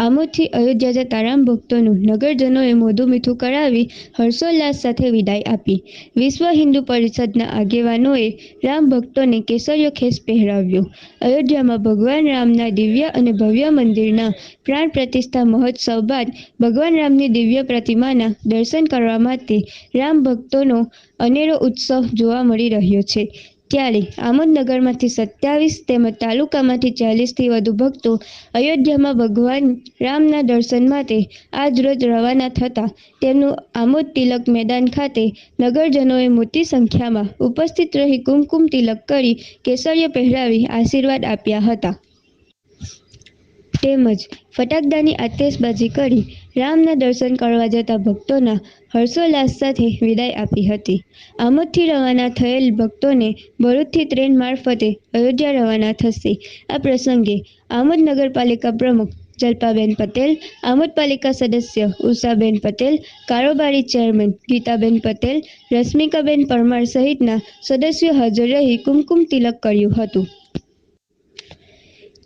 આમોદથી અયોધ્યા જતા રામ ભક્તોનું નગરજનોએ મોઢું મીઠું કરાવી હર્ષોલ્લાસ સાથે વિદાય આપી. વિશ્વ હિન્દુ પરિષદના આગેવાનોએ રામ ભક્તોને કેસરીયો ખેસ પહેરાવ્યો. અયોધ્યામાં ભગવાન રામના દિવ્ય અને ભવ્ય મંદિરના પ્રાણ પ્રતિષ્ઠા મહોત્સવ બાદ ભગવાન રામની દિવ્ય પ્રતિમાના દર્શન કરવા માટે રામ ભક્તોનો અનેરો ઉત્સવ જોવા મળી રહ્યો છે. ત્યારે આમોદનગરમાંથી સત્યાવીસ તેમજ તાલુકામાંથી ચાલીસથી વધુ ભક્તો અયોધ્યામાં ભગવાન રામના દર્શન માટે આજરોજ રવાના થતા. તેમનું આમોદ તિલક મેદાન ખાતે નગરજનોએ મોટી સંખ્યામાં ઉપસ્થિત રહી કુમકુમ તિલક કરી કેસરીય પહેરાવી આશીર્વાદ આપ્યા હતા. તેમજ ફટાકડાની આતશબાજી કરી રામના દર્શન કરવા જતા ભક્તોના હર્ષોલ્લાસ સાથે વિદાય આપી હતી. આમોદથી રવાના થયેલ ભક્તોને ભરૂચથી ટ્રેન મારફતે અયોધ્યા રવાના થશે. આ પ્રસંગે આમોદ નગરપાલિકા પ્રમુખ જલ્પાબેન પટેલ, આમોદ પાલિકા સદસ્ય ઉષાબેન પટેલ, કારોબારી ચેરમેન ગીતાબેન પટેલ, રશ્મિકાબેન પરમાર સહિતના સદસ્યો હાજર રહી કુમકુમ તિલક કર્યું હતું.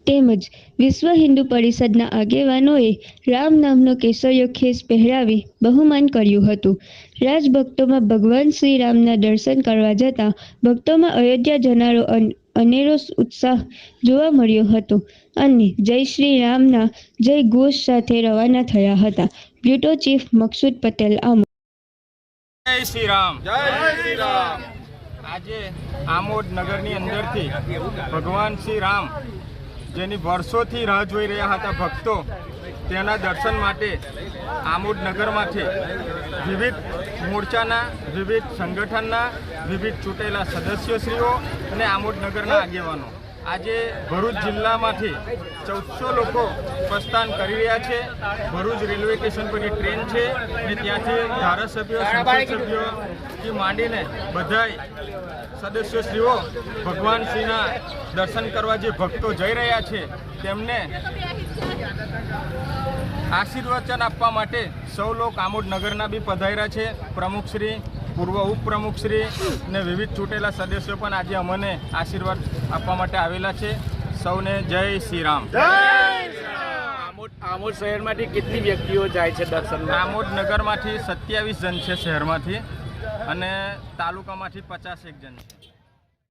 તેમજ વિશ્વ હિન્દુ પરિષદના આગેવાનોએ રામ નામનો કેસરીયો ખેસ પહેરાવી બહુમાન કર્યું હતું. રાજભક્તોમાં ભગવાન શ્રી રામના દર્શન કરવા જતા ભક્તોમાં અયોધ્યા જનારો અનેરો ઉત્સાહ જોવા મળ્યો હતો અને જય શ્રી રામના જય ઘોષ સાથે રવાના થયા હતા. બ્યુટો ચીફ મકસૂદ પટેલ આમોદ જય શ્રી રામ જય શ્રી રામ આજે આમોદ નગરની અંદરથી ભગવાન શ્રી રામ જેની વર્ષોથી રાહ જોઈ રહ્યા હતા ભક્તો, તેના દર્શન માટે આમોદ નગરમાંથી વિવિધ મોરચાના, વિવિધ સંગઠનના, વિવિધ ચૂંટેલા સદસ્યશ્રીઓ અને આમોદ નગરના આગેવાનો. આજે ભરૂચ જિલ્લામાંથી ચૌદસો લોકો પ્રસ્થાન કરી રહ્યા છે. ભરૂચ રેલવે સ્ટેશન પરથી ટ્રેન છે અને ત્યાંથી ધારાસભ્યો સભ્યોથી માંડીને બધાય સદસ્યશ્રીઓ ભગવાન શ્રીના દર્શન કરવા જે ભક્તો જઈ રહ્યા છે તેમને આશીર્વચન આપવા માટે સૌ લોકો આમોદ નગરના બી પધાર્યા છે. પ્રમુખશ્રી પૂર્વ ઉપપ્રમુખશ્રી અને વિવિધ ચૂંટેલા સદસ્યો પણ આજે અમને આશીર્વાદ આપવા માટે આવેલા છે. સૌને જય શ્રી રામ. આમોદ શહેરમાંથી કેટલી વ્યક્તિઓ જાય છે દર્શન આમોદ નગરમાંથી સત્યાવીસ જણ છે શહેરમાંથી. અને તાલુકામાંથી પચાસ એક જણ છે.